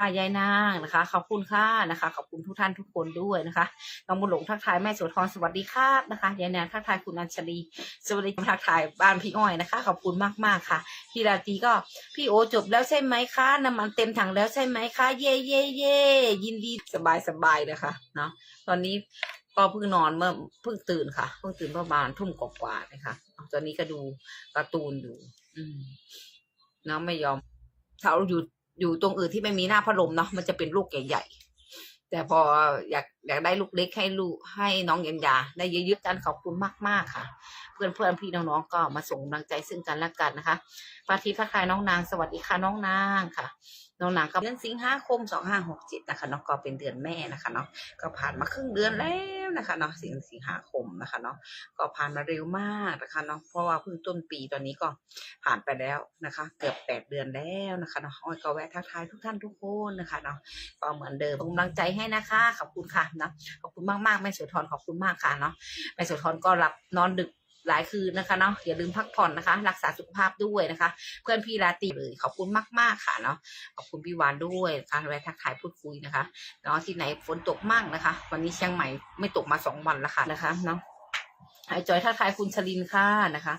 ค่ะยายนางนะคะ ขอบคุณค่ะนะคะ ขอบคุณทุกท่านทุกคนด้วยนะคะน้องบุญหลงทักทายแม่โสธรสวัสดีครับนะคะยายนางทักทายคุณอัญชลีสวัสดีทักทายบ้านพี่อ้อยนะคะ ขอบคุณมากมากค่ะพี่ราตรีก็พี่โอจบแล้วใช่ไหมคะน้ำมันเต็มถังแล้วใช่ไหมคะเย่เย่เย่ยินดีสบายสบายนะคะเนาะตอนนี้ก็เพิ่งนอนเมื่อเพิ่งตื่นค่ะเพิ่งตื่นประมาณทุ่มกว่าๆนะคะตอนนี้ก็ดูการ์ตูนอยู่ อืมเนาะไม่ยอมเขาอยู่ อยู่ตรงอื่นที่ไม่มีหน้าพัดลมเนาะมันจะเป็นลูกใหญ่ๆแต่พออยากอยากได้ลูกเล็กให้ลูกให้น้องยันยาได้เยอะๆกันขอบคุณมากๆค่ะ เพื่อนเพื่อนพี่น้องๆก็มาส่งกำลังใจซึ่งกันและกันนะคะปาทีทักทายน้องนางสวัสดีค่ะน้องนางค่ะน้องนางก็เดือนสิงหาคมสองห้าหกเจ็ดนะคะเนาะก็เป็นเดือนแม่นะคะเนาะก็ผ่านมาครึ่งเดือนแล้วนะคะเนาะสิงสิงหาคมนะคะเนาะก็ผ่านมาเร็วมากนะคะเนาะเพราะว่าเพิ่งต้นปีตอนนี้ก็ผ่านไปแล้วนะคะ เกือบแปดเดือนแล้วนะคะเนาะอ้อยก็แวะทักทายทุกท่านทุกคนนะคะเนาะก็เหมือนเดิมส่งกำลังใจให้นะคะขอบคุณค่ะนะขอบคุณมากมากๆแม่สุธรขอบคุณมากค่ะเนาะแม่สุธรก็หลับนอนดึก หลายคืนนะคะเนาะอย่าลืมพักผ่อนนะคะ รักษาสุขภาพด้วยนะคะ เพื่อนพี่ราตรีเลยขอบคุณมาก ๆ ค่ะเนาะขอบคุณพี่วานด้วยการแวะทักทายพูดคุยนะคะเนาะที่ไหนฝนตกมากนะคะ วันนี้เชียงใหม่ไม่ตกมาสองวันแล้วค่ะนะคะเนาะไอจอยทักทายคุณชลินค่ะนะคะ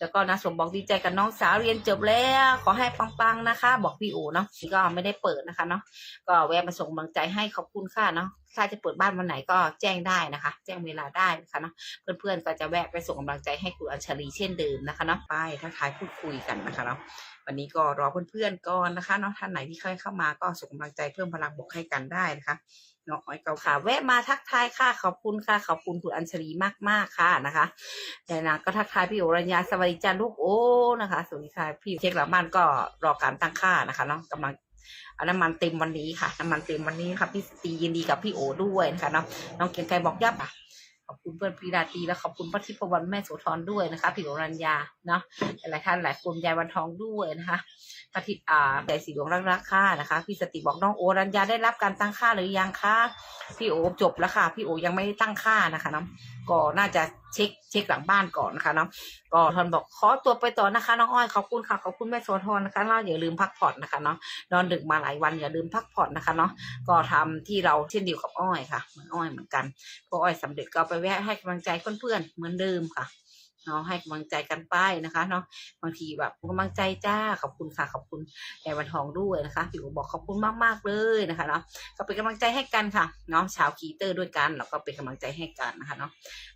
แล้วก็นะสมบอกดีใจกับน้องสาวเรียนจบแล้ว ขอให้ปังๆนะคะ บอกพี่โอเนาะนี่ก็ไม่ได้เปิดนะคะเนาะก็แวะมาส่งกำลังใจให้ขอบคุณค่ะเนาะถ้าจะเปิดบ้านวันไหนก็แจ้งได้นะคะ แจ้งเวลาได้นะคะเนาะเพื่อนๆก็จะแวะไปส่งกำลังใจให้คุณอัญชลีเช่นเดิมนะคะเนาะไปทักทายพูดคุยกันนะคะเนาะวันนี้ก็รอเพื่อนๆก่อนนะคะเนาะท่านไหนที่เคยเข้ามาก็ส่งกำลังใจเพิ่มพลังบวกให้กันได้นะคะ นาะอ้อยเก่าค่ะ แวะมาทักทายค่ะ ขอบคุณค่ะ ขอบคุณคุณอัญชลีมากๆค่ะนะคะแต่นะก็ทักทายพี่โอรัญญาสวัสดีจ้าลูกโอ้นะคะสวัสดีค่ะพี่เช็คหลังบ้านก็รอการตั้งค่านะคะเนาะกำลังเอาน้ำมันเต็มวันนี้ค่ะ น้ำมันเต็มวันนี้ค่ะพี่สตียินดีกับพี่โอด้วยนะคะเนาะน้องเกียงไกรบอกยับอะ ขอบคุณเพื่อนพีราตีและขอบคุณพระทิพวรรณแม่โสธรด้วยนะคะพี่โอรัญญาเนาะหลายท่านหลายคนยายวันทองด้วยนะคะพระทิตอ่าใจสีดวงรักรักค่านะคะ พี่สติบอกน้องโอรัญญาได้รับการตั้งค่าหรือยังคะพี่โอจบแล้วค่ะ พี่โอยังไม่ได้ตั้งค่านะคะเนาะก็น่าจะเช็คเช็คหลังบ้านก่อนนะคะเนาะก็ทอนบอกขอตัวไปต่อนะคะน้องอ้อยขอบคุณค่ะขอบคุณแม่โสธรนะคะเราอย่าลืมพักผ่อนนะคะเนาะนอนดึกมาหลายวันอย่าลืมพักผ่อนนะคะเนาะก็ทำที่เราเช่นเดียวกับอ้อยค่ะเหมือนอ้อยเหมือนกันพออ้อยสำเร็จก็ไปแวะให้กำลังใจเพื่อนๆเหมือนเดิมค่ะ เนาะให้กำลังใจกันไปนะคะเนาะบางทีแบบกำลังใจจ้าขอบคุณค่ะขอบคุณแอวันทองด้วยนะคะพี่โอบอกขอบคุณมากๆเลยนะคะเนาะก็เป็นกำลังใจให้กันค่ะเนาะชาวคีเตอร์ด้วยกันแล้วก็เป็นกำลังใจให้กันนะคะเนาะ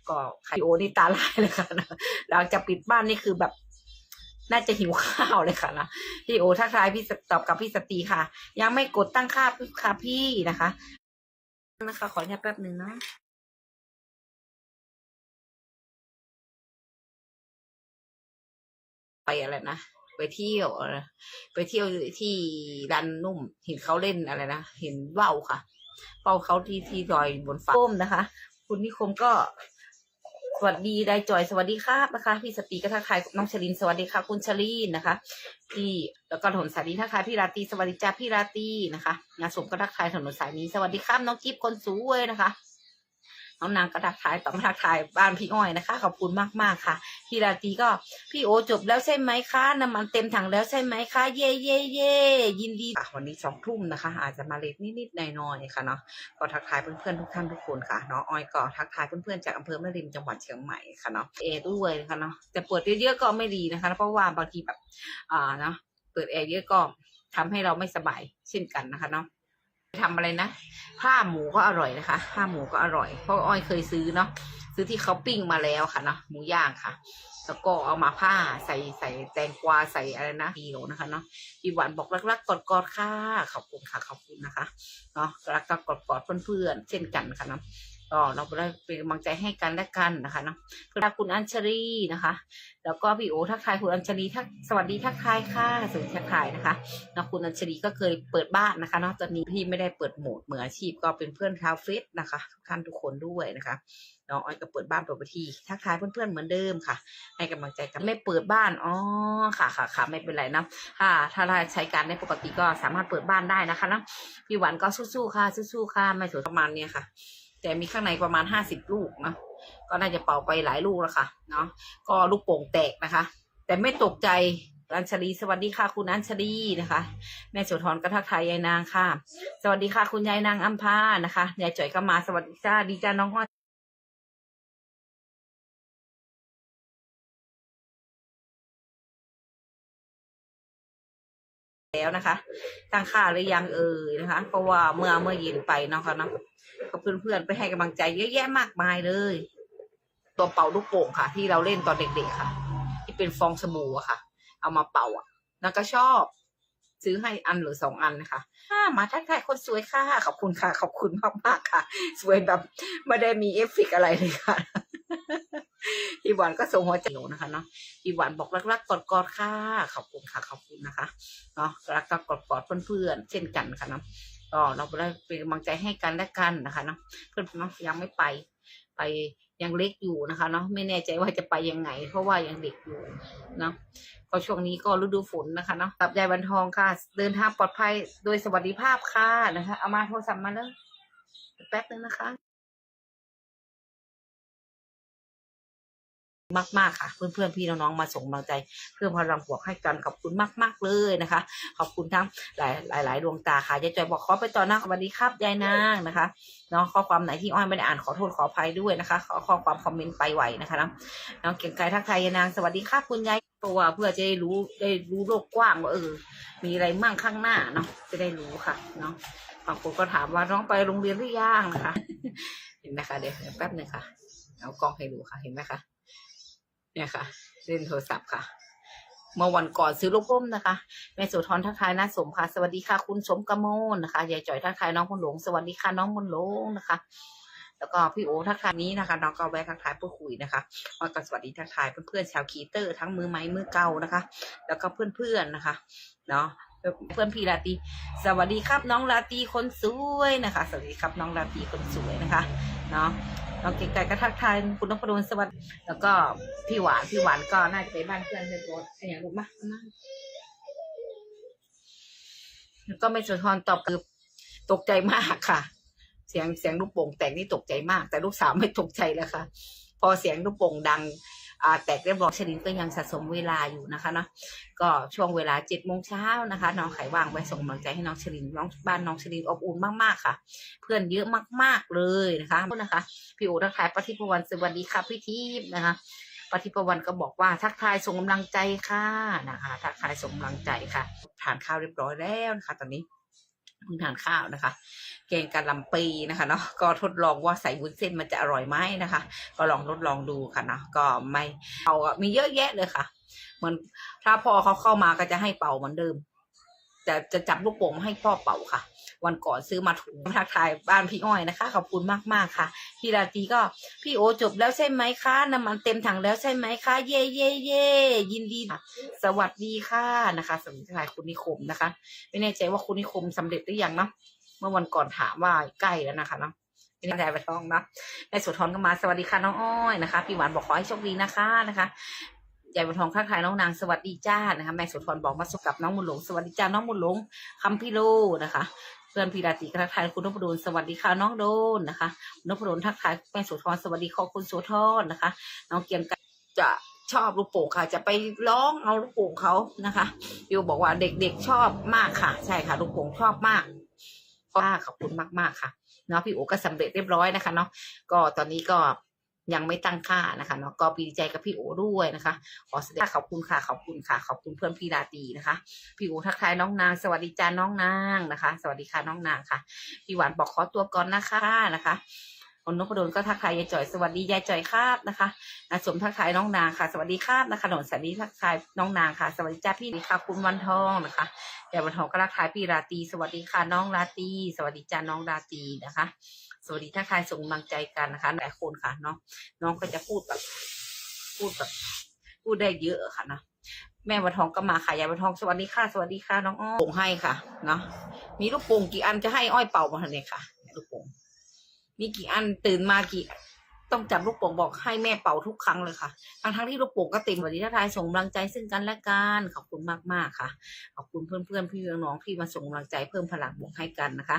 ก็พี่โอนี่ตาลายเลยค่ะนะหลังจากปิดบ้านนี่คือแบบน่าจะหิวข้าวเลยค่ะนะพี่โอทักทายพี่ตอบกับพี่สตีค่ะ ยังไม่กดตั้งค่าค่ะพี่นะคะ นะคะ ขออนุญาตแป๊บหนึ่งนะ ไปอะไรนะไปเที่ยวไปเที่ยวที่ดันนุ่ม เห็นเขาเล่นอะไรนะเห็นว่าวค่ะ เป้าเขาที่ที่ลอยบนฟ้าโคมนะคะ คุณนิคมก็สวัสดีได้จอยสวัสดีครับนะคะ พี่สปีก็ทักทายน้องชลินสวัสดีค่ะ คุณชลินนะคะ พี่แล้วก็ถนนสายนี้ทักทายพี่ราตีสวัสดีจ้าพี่ราตีนะคะงานสมก็ทักทายถนนสายนี้สวัสดีครับน้องกิ๊บคนสวยนะคะ น้องนางก็ทักทายต่อมาทักทายบ้านพี่อ้อยนะคะขอบคุณมากมากๆค่ะ พี่ราตรีก็พี่โอจบแล้วใช่ไหมคะน้ำมันเต็มถังแล้วใช่ไหมคะเย่เย่เย่ยินดีวันนี้สองทุ่มนะคะ อาจจะมาเลทนิดๆหน่อยๆค่ะเนาะก็ทักทายเพื่อนๆทุกท่านทุกคนค่ะน้องอ้อยก็ทักทายเพื่อนๆจากอำเภอแม่ริมจังหวัดเชียงใหม่ค่ะเนาะเอด้วยนะคะเนาะแต่เปิดเยอะๆก็ไม่ดีนะคะ เพราะว่าบางทีแบบอ่าเนาะเปิดแอร์เยอะก็ทำให้เราไม่สบายเช่นกันนะคะเนาะ ทำอะไรนะผ้าหมูก็อร่อยนะคะผ้าหมูก็อร่อยเพราะอ้อยเคยซื้อเนาะซื้อที่เขาปิ้งมาแล้วค่ะเนาะหมูย่างค่ะ แล้วก็เอามาผ้าใส่ใส่แตงกวาใส่อะไรนะเดียวนะคะเนาะพี่หวานบอกรักๆกอดๆค่ะขอบคุณค่ะขอบคุณนะคะเนาะรักๆกอดๆเพื่อนๆเช่นกันค่ะเนาะ ก็เราได้เป็นกำลังใจให้กันและกันนะคะเนาะคือคุณอัญชลีนะคะ แล้วก็พี่โอทักทายคุณอัญชลีทักสวัสดีทักทายค่ะสวัสดีทักทายนะคะเนาะคุณอัญชลีก็เคยเปิดบ้านนะคะเนาะตอนนี้พี่ไม่ได้เปิดโหมดเหมืออาชีพก็เป็นเพื่อนชาวเฟซนะคะทุกท่านทุกคนด้วยนะคะเนาะอ้อยก็เปิดบ้านเปิดบัญชีทักทายเพื่อนๆเหมือนเดิมค่ะ ให้กำลังใจกันไม่เปิดบ้านอ๋อค่ะค่ะค่ะไม่เป็นไรนะถ้าถ้าเราใช้การในปกติก็สามารถเปิดบ้านได้นะคะนะพี่หวานก็สู้ๆค่ะสู้ๆค่ะไม่ถือประมาณเนี้ยค่ะ แต่มีข้างในประมาณห้าสิบลูกนะก็น่าจะเป่าไปหลายลูกแล้วค่ะเนาะก็ลูกโป่งแตกนะคะ แต่ไม่ตกใจอัญชลีสวัสดีค่ะคุณอัญชลีนะคะ แม่โสธรก็ทักทายยายนางค่ะ สวัสดีค่ะคุณยายนางอัมพานะคะยายจ่อยก็มาสวัสดีจ้าดีจ้าน้องอ้อแล้วนะคะ ตั้งค่าหรือยังเอ่ยนะคะ เพราะว่าเมื่อเมื่อเย็นไปเนาะค่ะเนาะ ก็เพื่อนๆ ไปให้กำลังใจเยอะแยะมากมายเลย ตัวเป่าลูกโป่งค่ะ ที่เราเล่นตอนเด็กๆค่ะ ที่เป็นฟองสบู่อะค่ะ เอามาเป่าอะแล้วก็ชอบ ซื้อให้อันหรือสองอันนะคะะมาทักทายคนสวยค่ะ ขอบคุณค่ะ ขอบคุณมากมากๆค่ะ สวยแบบไม่ได้มีเอฟเฟกต์อะไรเลยค่ะพี่หวานก็ส่งหัวใจอยู่นะคะเนาะพี่หวานบอกรักๆกอดๆค่ะ ขอบคุณค่ะ ขอบคุณนะคะ เนาะรักๆกอดๆเพื่อนๆเช่นกันค่ะเนาะ ก็เราได้เป็นกำลังใจให้กันและกันนะคะเนาะเพื่อนเนาะยังไม่ไปไปยังเล็กอยู่นะคะเนาะไม่แน่ใจว่าจะไปยังไง เพราะว่ายังเด็กอยู่เนาะก็ช่วงนี้ก็ฤดูฝนนะคะเนาะกับยายวันทองค่ะ เดินทางปลอดภัยโดยสวัสดิภาพค่ะนะคะเอามาโทรศัพท์มาเลยแป๊บนึงนะคะ มากๆค่ะ เพื่อนๆพี่น้องๆมาส่งกำลังใจ เพื่อพลังบวกให้กันขอบคุณมากๆเลยนะคะ ขอบคุณทั้งหลายหลายหลายดวงตาค่ะยายจอยบอกขอไปต่อนะสวัสดีครับยายนางนะคะเนาะข้อความไหนที่อ้อยไม่ได้อ่านขอโทษขออภัยด้วยนะคะ ขอข้อความคอมเมนต์ไปไหวนะคะน้องน้องเก่งไกรทักทายยายนางสวัสดีครับคุณยายตัวเพื่อจะได้รู้ได้รู้โลกกว้างว่าเออ มีอะไรมั่งข้างหน้าเนาะจะได้รู้ค่ะเนาะบางคนก็ถามว่าน้องไปโรงเรียนหรือยังนะคะ เห็นไหมคะเดี๋ยวแป๊บหนึ่งค่ะ เอากล้องให้ดูค่ะเห็นไหมคะ เนี่ยค่ะเล่นโทรศัพท์ค่ะ เมื่อวันก่อนซื้อลูกอมนะคะแม่โสุธรทักทายน้าสมค่ะ สวัสดีค่ะ คุณสมกมลนะคะยายจ่อยทักทายน้องบุญหลง สวัสดีค่ะน้องบุญหลงนะคะ แล้วก็พี่โอทักทายนี้นะคะ น้องก็แวะทักทายพูดคุยนะคะแล้วก็สวัสดีทักทายเพื่อนๆชาวคีเตอร์ทั้งมือไม้มือเก่านะคะ แล้วก็เพื่อนๆนะคะเนาะเพื่อนพี่ลาตีสวัสดีครับน้องลาตีคนสวยนะคะ สวัสดีครับน้องลาตีคนสวยนะคะ เนาะ น้องเก๋ไก่ก็ทักทายคุณนพดลสวัสดีแล้วก็พี่หวานพี่หวานก็น่าจะไปบ้านเพื่อนเพื่อนโบสอย่างลูกมามแล้วก็ไม่สะท้อนตอบคือตกใจมากค่ะ เสียงเสียงลูกโป่งแตกนี่ตกใจมาก แต่ลูกสาวไม่ตกใจแล้วค่ะ พอเสียงลูกโป่งดัง แตกเรียบร้อยชลินก็ยังสะสมเวลาอยู่นะคะเนาะก็ช่วงเวลาเจ็ดโมงเช้านะคะน้องไขว่างไว้ส่งกำลังใจให้น้องชลินน้องบ้านน้องชลินอบอุ่นมากๆค่ะ เพื่อนเยอะมากๆเลยนะคะนะคะพี่โอทักทายปฏิพวันสวัสดีค่ะพี่ทิพย์นะคะปฏิพวันก็บอกว่าทักทายส่งกำลังใจค่ะนะคะทักทายส่งกำลังใจค่ะทานข้าวเรียบร้อยแล้วนะคะ ตอนนี้ เพิ่งทานข้าวนะคะ แกงกะหล่ำปีนะคะเนาะก็ทดลองว่าใส่วุ้นเส้นมันจะอร่อยไหมนะคะ ก็ลองทดลองดูค่ะเนาะก็ไม่เอามีเยอะแยะเลยค่ะ เหมือนถ้าพอเขาเข้ามาก็จะให้เป่าเหมือนเดิม แต่จะจับลูกโป่งมาให้พ่อเป่าค่ะ วันก่อนซื้อมาถุงทักทายบ้านพี่อ้อยนะคะ ขอบคุณมากๆค่ะ พี่ราตรีก็พี่โอจบแล้วใช่ไหมคะน้ำมันเต็มถังแล้วใช่ไหมคะ เย่เย่เย่ยินดีค่ะสวัสดีค่ะนะคะสวัสดีค่ะคุณนิคมนะคะ ไม่แน่ใจว่าคุณนิคมสำเร็จหรือยังเนาะเมื่อวันก่อนถามว่าใกล้แล้วนะคะเนาะไม่แน่ใจไปต้องนะแม่สุธรก็มาสวัสดีค่ะน้องอ้อยนะคะ พี่หวานบอกขอให้โชคดีนะคะนะคะ ยายบันทองทักทายน้องนางสวัสดีจ้านะคะแม่สุธรบอกมาสุกับน้องมุนหลงสวัสดีจ้าน้องมุนหลงคำพี่โลนะคะ เพื่อนพีราตรีก็ทักทายคุณนพดลสวัสดีค่ะน้องโดนนะคะนพดลทักทายแม่สุธรสวัสดีขอบคุณโสุธรนะคะ น้องเกียงไกรจะชอบลูกโป่งค่ะ จะไปร้องเอาลูกโป่งเขานะคะยูบอกว่าเด็กๆชอบมากค่ะ ใช่ค่ะลูกโป่งชอบมากขอบคุณมากๆค่ะเนาะพี่โอก็สำเร็จเรียบร้อยนะคะเนาะก็ตอนนี้ก็ ยังไม่ตั้งค่านะคะเนาะก็ดีใจกับพี่โอด้วยนะคะ ขอแสดงขอบคุณค่ะขอบคุณค่ะ ขอบคุณเพื่อนพี่ราตีนะคะ พี่โอทักทายน้องนาง สวัสดีจ้าน้องนางนะคะ สวัสดีค่ะน้องนางค่ะพี่หวานบอกขอตัวก่อนนะคะนะคะ คนนพดลก็ทักทายยายจ่อยสวัสดียายจ่อยครับนะคะนาสมทักทายน้องนางค่ะ สวัสดีครับนะคะหนนสวัสดีทักทายน้องนางค่ะ สวัสดีจ้าพี่ค่ะคุณวันทองนะคะยายวันทองก็ทักทายพี่ราตรีสวัสดีค่ะน้องราตรีสวัสดีจ้าน้องราตรีนะคะ สวัสดีทักทายส่งกำลังใจกันนะคะหลายคนค่ะเนาะน้องก็จะพูดแบบพูดแบบพูดได้เยอะค่ะเนาะแม่วันทองก็มาค่ะยายวันทองสวัสดีค่ะ สวัสดีค่ะน้องอ้อยโป่งให้ค่ะเนาะมีลูกโป่งกี่อันจะให้อ้อยเป่ามาเนี่ยค่ะลูกโป่ง มีกี่อันตื่นมากี่ต้องจับลูกโป่งบอกให้แม่เป่าทุกครั้งเลยค่ะ ทั้งทั้งที่ลูกโป่งก็เต็มสวัสดีทักทายส่งกำลังใจซึ่งกันและกันขอบคุณมากๆค่ะ ขอบคุณเพื่อนๆพี่น้องๆที่มาส่งกำลังใจเพิ่มพลังบวกให้กันนะคะ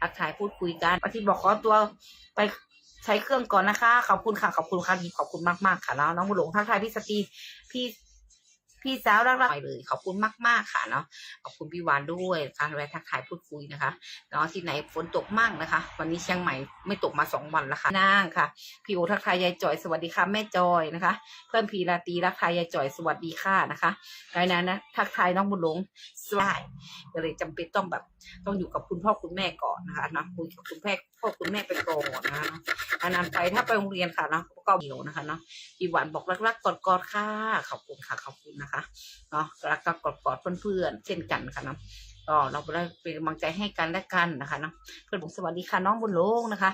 ทักทายพูดคุยกันปฏิบอกขอตัวไปใช้เครื่องก่อนนะคะ ขอบคุณค่ะ ขอบคุณค่ะขอบคุณมากๆค่ะแล้วน้องบุญหลงทักทายพี่สตีพี่ พี่สาวรักๆเลย ขอบคุณมาก ๆ ค่ะเนาะขอบคุณพี่วานด้วยการแวะทักทายพูดคุยนะคะเนาะที่ไหนฝนตกมั่งนะคะ วันนี้เชียงใหม่ไม่ตกมาสองวันแล้วค่ะนางค่ะพี่โอทักทายยายจอยสวัสดีค่ะแม่จอยนะคะ เพื่อนพีราตีรักทายยายจอยสวัสดีค่ะนะคะรายนั้นนะทักทายน้องบุญหลงสวายก็เลยจำเป็นต้องแบบต้องอยู่กับคุณพ่อคุณแม่ก่อนนะคะนะคุยกับคุณแม่พ่อคุณแม่ไปก่อนนะคะนานไปถ้าไปโรงเรียนค่ะเนาะก็เดียวนะคะเนาะพี่หวานบอกรักๆกอดๆค่ะขอบคุณค่ะขอบคุณนะคะเนาะรักก็กอดๆเพื่อนๆเช่นกันค่ะเนาะก็เราได้เป็นกำลังใจให้กันและกันนะคะเนาะเพื่อนผมสวัสดีค่ะน้องบุญหลงนะคะ